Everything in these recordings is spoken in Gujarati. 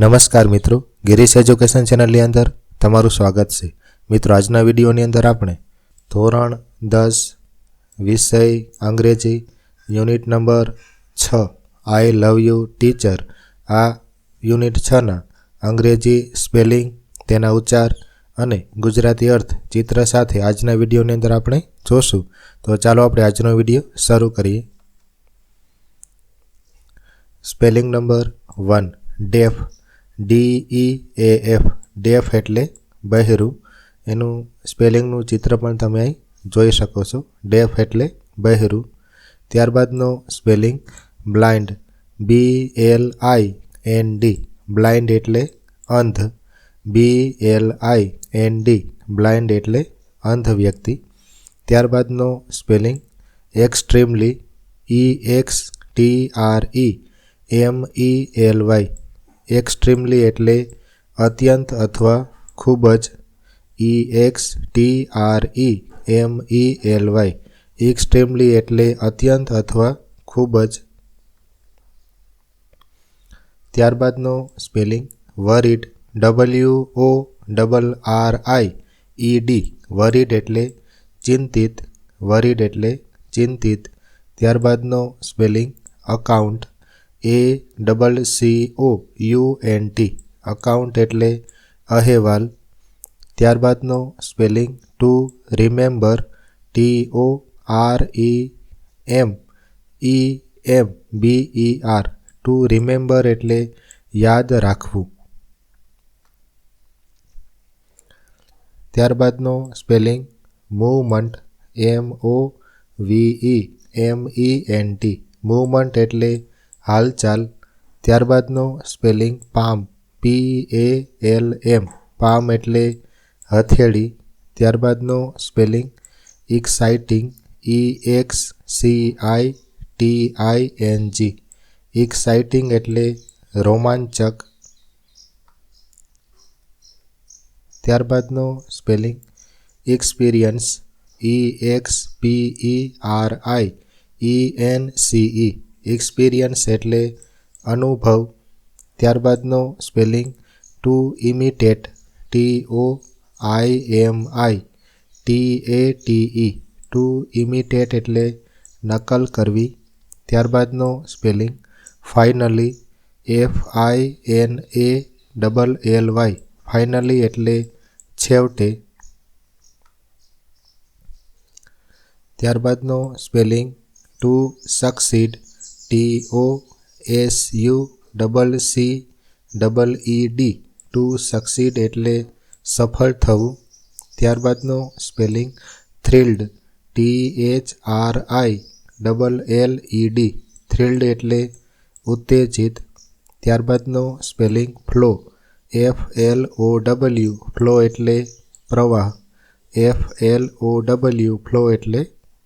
નમસ્કાર મિત્રો ગિરીશ એજ્યુકેશન ચેનલની અંદર તમારું સ્વાગત છે મિત્રો આજના વિડીયોની અંદર આપણે ધોરણ દસ વિષય અંગ્રેજી યુનિટ નંબર છ આઈ લવ યુ ટીચર આ યુનિટ છના અંગ્રેજી સ્પેલિંગ તેના ઉચ્ચાર અને ગુજરાતી અર્થ ચિત્ર સાથે આજના વિડીયોની અંદર આપણે જોશું તો ચાલો આપણે આજનો વિડીયો શરૂ કરીએ spelling number one deaf D E A F deaf એટલે બહેરું એનું સ્પેલિંગનું ચિત્ર પણ તમે અહીં જોઈ શકો છો ડેફ e એટલે બહેરું ત્યારબાદનો spelling blind B L I N D blind એટલે અંધ B L I N D blind એટલે અંધ વ્યક્તિ ત્યારબાદનો spelling extremely E X T R E M E L Y extremely એટલે અત્યંત અથવા ખૂબ જ E X T R E M E L Y extremely એટલે અત્યંત અથવા ખૂબ જ ત્યારબાદનો spelling worried W O double R I E D worried એટલે ચિંતિત વરિડ એટલે ચિંતિત ત્યારબાદનો spelling account A double C O U N T account એટલે અહેવાલ ત્યારબાદનો spelling to remember T O R E M E M B E R to remember એટલે યાદ રાખવું ત્યારબાદનો spelling movement M O V E M E N T એટલે હાલચાલ ત્યારબાદનો spelling palm P A L M palm એટલે હથેળી ત્યારબાદનો spelling exciting E X C I T I N G exciting એટલે રોમાંચક ત્યારબાદનો spelling experience E X P E R I E N C E experience એટલે અનુભવ ત્યારબાદનો spelling to imitate T O I M I T A T E to imitate એટલે નકલ કરવી ત્યારબાદનો spelling finally F I N A double L Y finally એટલે છેવટે ત્યારબાદનો spelling to succeed T O S U double C double E D to succeed એટલે સફળ થવું ત્યારબાદનો spelling thrilled T H R I double L E D thrilled એટલે ઉત્તેજિત ત્યારબાદનો spelling flow F L O W flow એટલે પ્રવાહ F L O W flow એટલે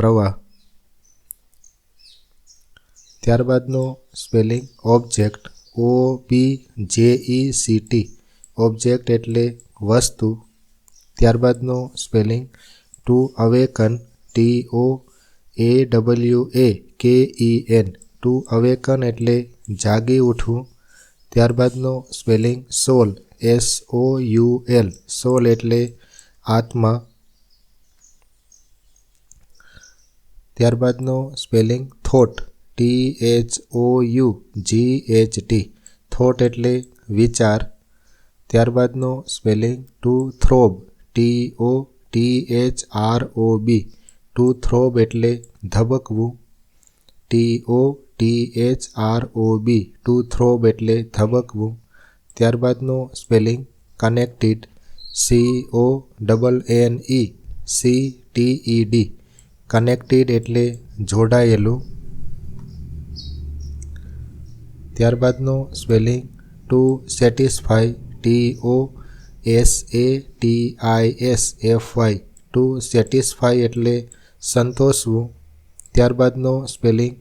પ્રવાહ ત્યારબાદનો સ્પેલિંગ ઓબ્જેક્ટ ઓ પી જે ઈ સી ટી ઓબ્જેક્ટ એટલે વસ્તુ ત્યારબાદનો spelling to awaken T O A W A K E N to awaken એટલે જાગી ઉઠવું ત્યારબાદનો spelling soul S O U L soul એટલે આત્મા ત્યારબાદનો spelling thought T H O U G H T thought એટલે વિચાર ત્યારબાદનો spelling to throb T O T H R O B to throb એટલે ધબકવું T O T H R O B to throb એટલે ધબકવું ત્યારબાદનું spelling connected C O double N E C T E D connected એટલે જોડાયેલું ત્યારબાદનું spelling to satisfy T O S A T I S F Y to satisfy એટલે સંતોષવું ત્યારબાદનો spelling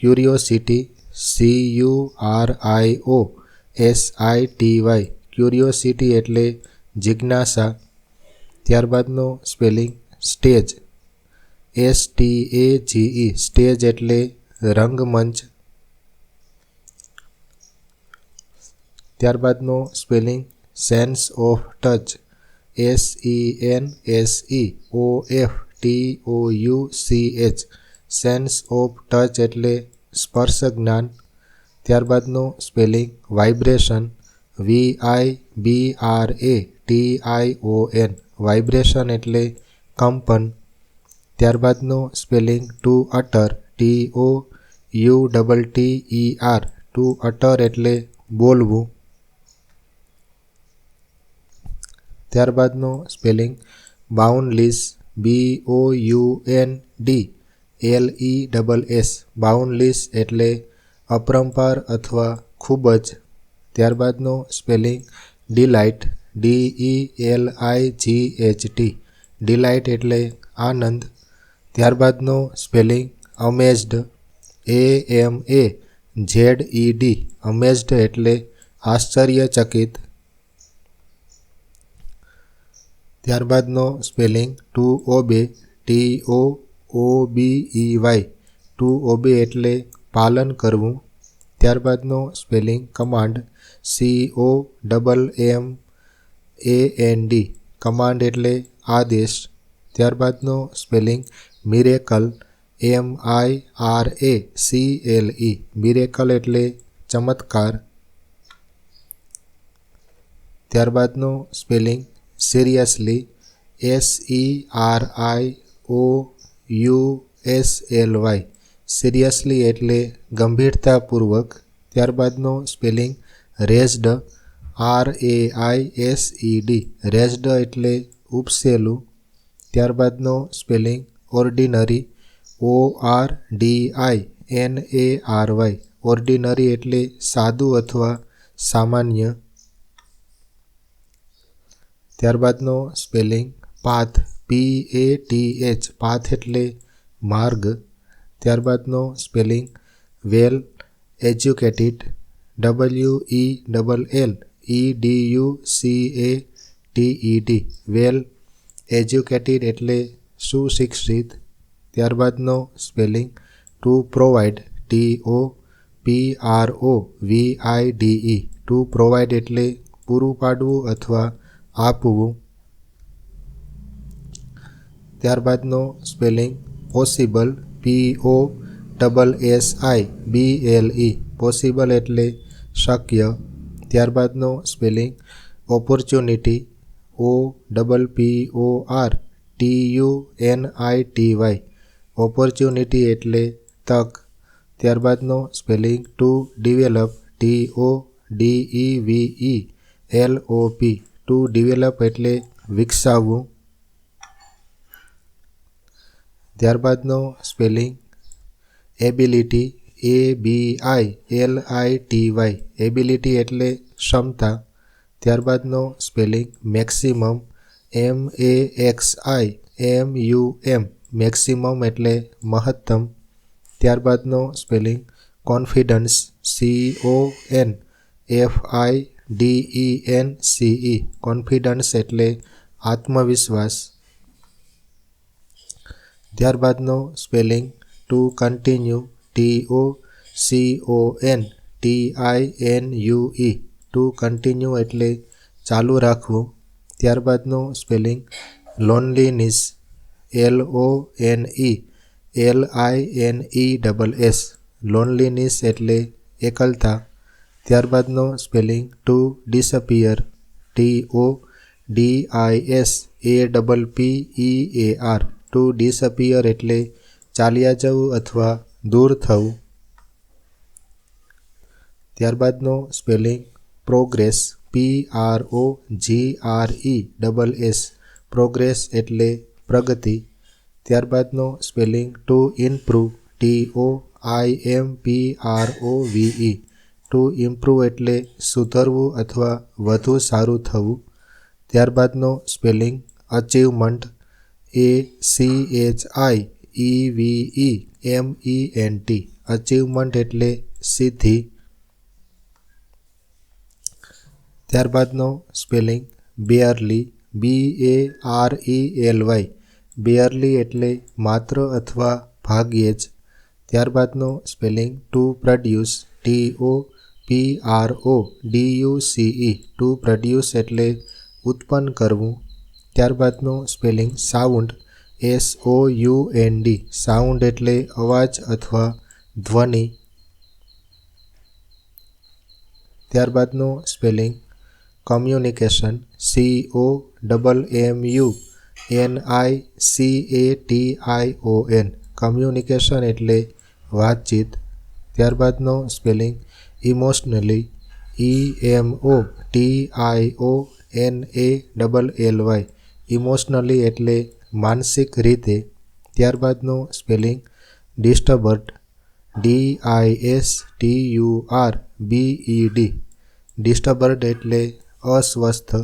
curiosity C U R I O S I T Y curiosity એટલે જિજ્ઞાસા ત્યારબાદનો spelling stage S T A G stage એટલે રંગમંચ ત્યારબાદનું spelling sense of touch S E N S E O F T O U C H sense of touch એટલે સ્પર્શ જ્ઞાન ત્યારબાદનું spelling vibration V I B R A T I O N vibration એટલે કંપન ત્યારબાદનું spelling to utter T O U double T E R to utter એટલે બોલવું ત્યારબાદનો spelling boundless B O U N D L E e double S boundless એટલે અપરંપાર અથવા ખૂબ જ ત્યારબાદનો spelling delight D E L I G H T delight એટલે આનંદ ત્યારબાદનો spelling amazed A M A Z E e D amazed એટલે આશ્ચર્યચકિત ત્યારબાદનો spelling to obey T O O B E Y to obey એટલે પાલન કરવું ત્યારબાદનો spelling command C O double M A N D command એટલે આદેશ ત્યારબાદનો spelling miracle M I R A C L E miracle એટલે ચમત્કાર ત્યારબાદનો spelling seriously S E R I O U S L Y seriously એટલે ગંભીરતાપૂર્વક ત્યારબાદનો spelling raised R A I S E e D raised એટલે ઉપસેલું ત્યારબાદનો spelling ordinary O R D I N A R Y ordinary એટલે સાદું અથવા સામાન્ય ત્યારબાદનો spelling path P A T H path એટલે માર્ગ ત્યારબાદનો spelling well educated W E double L E D U C A T E D well educated એટલે સુશિક્ષિત ત્યારબાદનો spelling to provide T O P R O V I D E e. To provide એટલે પૂરું પાડવું અથવા આપવું ત્યારબાદનો spelling possible P O double S I B L E possible એટલે શક્ય ત્યારબાદનો spelling opportunity O double P O R T U N I T Y opportunity એટલે તક ત્યારબાદનો spelling to develop T O D E V E L O P to develop એટલે વિકસાવવું ત્યારબાદનો spelling ability A B I L I T Y ability એટલે ક્ષમતા ત્યારબાદનો spelling maximum M A X I M U M maximum એટલે મહત્તમ ત્યારબાદનો spelling confidence C O N F I D E N C C E confidence એટલે આત્મવિશ્વાસ ત્યારબાદનો spelling to continue T O C O N T I N U E to continue એટલે ચાલુ રાખવું ત્યારબાદનું spelling loneliness L O N E L I N E double S loneliness એટલે એકલતા ત્યારબાદનો spelling to disappear T O D I S A double P E A R to disappear એટલે ચાલ્યા જવું અથવા દૂર થવું ત્યારબાદનો spelling progress P R O G R E double S progress એટલે પ્રગતિ ત્યારબાદનો spelling to improve T O I M P R O V E to improve એટલે સુધરવું અથવા વધુ સારું થવું ત્યારબાદનો spelling achievement A C H I E V E M E N T achievement એટલે સિદ્ધિ ત્યારબાદનો spelling barely B A R E L Y barely એટલે માત્ર અથવા ભાગ્યે જ ત્યારબાદનો spelling to produce T O P R O D U C E to produce એટલે ઉત્પન્ન કરવું ત્યારબાદનું spelling sound S O U N D sound એટલે અવાજ અથવા ધ્વનિ ત્યારબાદનું spelling communication C O double M U N I C A T I O N communication એટલે વાતચીત ત્યારબાદનું spelling emotionally E M O T I O N A double L Y emotionally એટલે માનસિક રીતે ત્યારબાદનું spelling disturbed D I S T U R B E D disturbed એટલે અસ્વસ્થ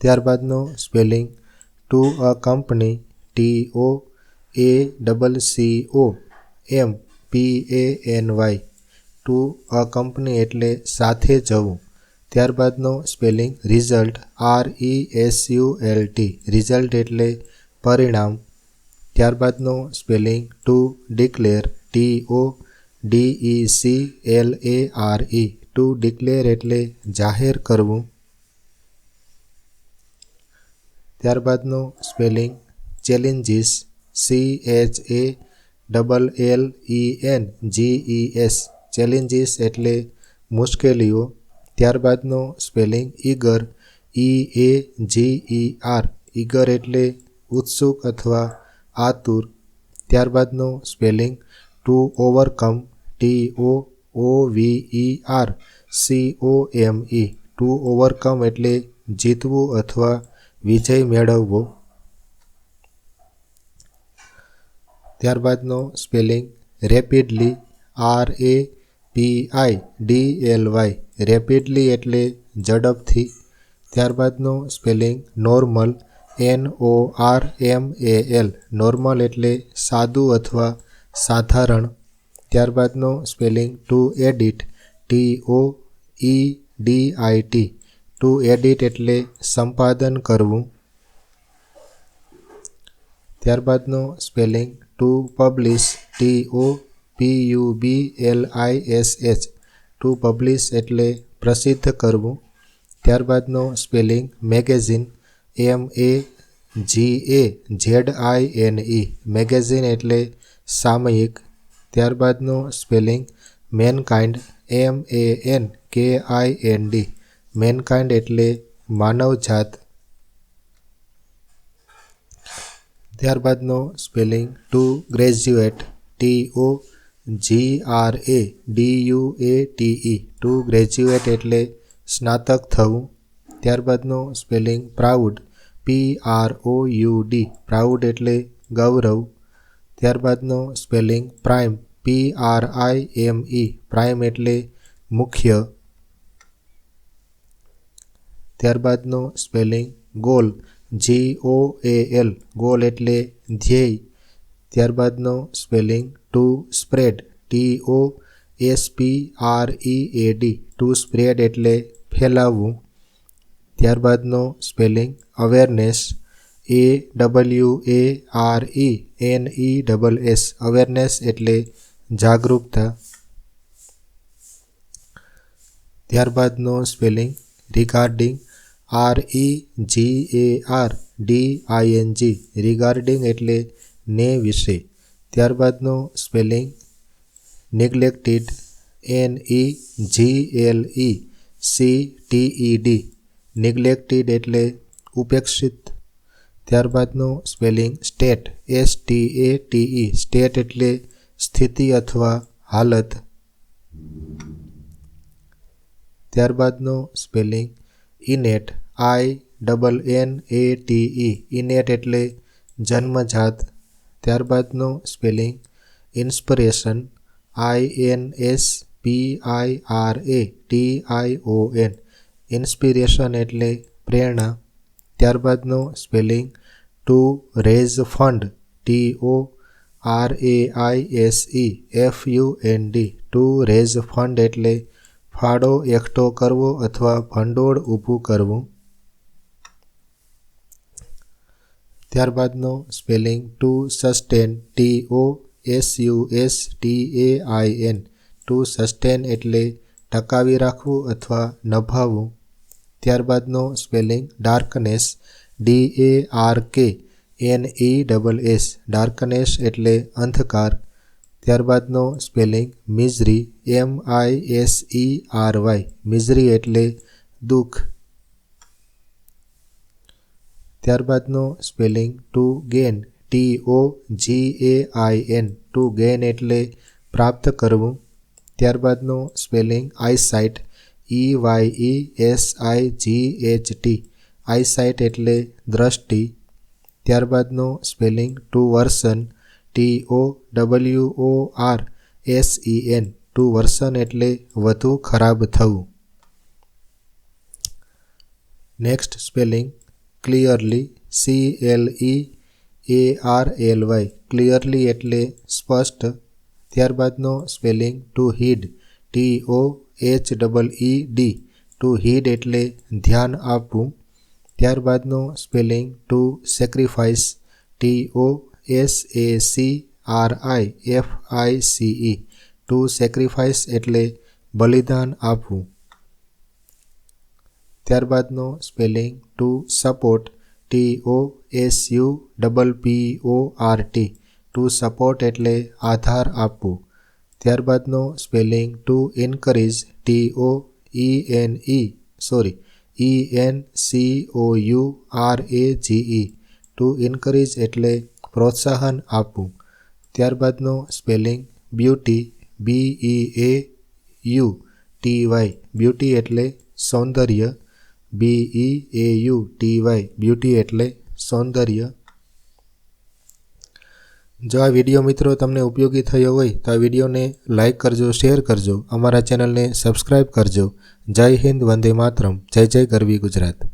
ત્યારબાદનું spelling to accompany T O A double C O M P A N Y to accompany એટલે સાથે જવું ત્યારબાદનો spelling result R E S U L T result એટલે પરિણામ ત્યારબાદનો spelling to declare T O D e C L A R E to declare એટલે જાહેર કરવું ત્યારબાદનું spelling challenges C H A double L E N G E S challenges એટલે મુશ્કેલીઓ ત્યારબાદનું spelling eager E A G E R eager એટલે ઉત્સુક અથવા આતુર ત્યારબાદનું spelling to overcome T O O V E R C O M E to overcome એટલે જીતવું અથવા વિજય મેળવવો ત્યારબાદનો spelling rapidly R A P I D L Y rapidly એટલે ઝડપથી ત્યારબાદનો spelling normal N O R M A L normal એટલે સાદું અથવા સાધારણ ત્યારબાદનો spelling to edit T O E D I T to edit એટલે સંપાદન કરવું ત્યારબાદનો spelling to publish T O P U B L I S H to publish એટલે પ્રસિદ્ધ કરવું ત્યારબાદનો spelling magazine M A G A Z I N E magazine એટલે સામયિક ત્યારબાદનું spelling mankind M A N K I N D mankind એટલે માનવજાત ત્યારબાદનો spelling to graduate T O G R A D U A T E to graduate એટલે સ્નાતક થવું ત્યારબાદનો spelling proud P R O U D proud એટલે ગૌરવ ત્યારબાદનો spelling prime P R I M E prime એટલે મુખ્ય ત્યારબાદનો spelling goal G O A L goal એટલે ધ્યેય ત્યારબાદનો spelling to spread T O S P R E A D to spread એટલે ફેલાવવું ત્યારબાદનો spelling awareness A W A R E N E double S awareness એટલે જાગૃતતા ત્યારબાદનો spelling regarding R E G A R D I N G regarding એટલે ને વિશે ત્યારબાદનો spelling neglected N E G L E C T E D neglected એટલે ઉપેક્ષિત ત્યારબાદનું spelling state S T A T E state એટલે સ્થિતિ અથવા હાલત ત્યારબાદનું spelling innate I double N A T E innate એટલે જન્મજાત ત્યારબાદનું spelling inspiration I N S P I R A T I O N inspiration એટલે પ્રેરણા ત્યારબાદનું spelling to raise fund T O R A I S E F U N D to raise fund એટલે ફાળો એકઠો કરવો અથવા ભંડોળ ઊભું કરવું ત્યારબાદનો spelling to sustain T O S U S T A I N to sustain એટલે ટકાવી રાખવું અથવા નભાવવું ત્યારબાદનો spelling darkness D A R K N E double S darkness એટલે અંધકાર ત્યારબાદનો spelling misery M I S E R Y misery એટલે દુઃખ ત્યારબાદનું spelling to gain T O G A I N to gain એટલે પ્રાપ્ત કરવું ત્યારબાદનું spelling eyesight E Y E S I G H T eyesight એટલે દ્રષ્ટિ ત્યારબાદનું spelling to worsen T O W O R S E N to worsen એટલે વધુ ખરાબ થવું next spelling clearly C L E A R L Y clearly એટલે સ્પષ્ટ ત્યારબાદનો spelling to heed T O H double E D to heed એટલે ધ્યાન આપવું ત્યારબાદનો spelling to sacrifice T O S A C R I F I C E to sacrifice એટલે બલિદાન આપવું ત્યારબાદનો spelling to support T O S U double P O R T to support એટલે આધાર આપવું ત્યારબાદનો spelling to encourage T O E N E sorry E N C O U R A G E to encourage એટલે પ્રોત્સાહન આપવું ત્યારબાદનો spelling beauty B E A U T Y beauty એટલે સૌંદર્ય B E A U T Y beauty એટલે સૌંદર્ય જો આ વિડીયો મિત્રો તમને ઉપયોગી થયો હોય તો આ વિડીયોને લાઇક કરજો શેર કરજો અમારા ચેનલને સબસ્ક્રાઈબ કરજો જય હિન્દ વંદે માતરમ જય જય ગરવી ગુજરાત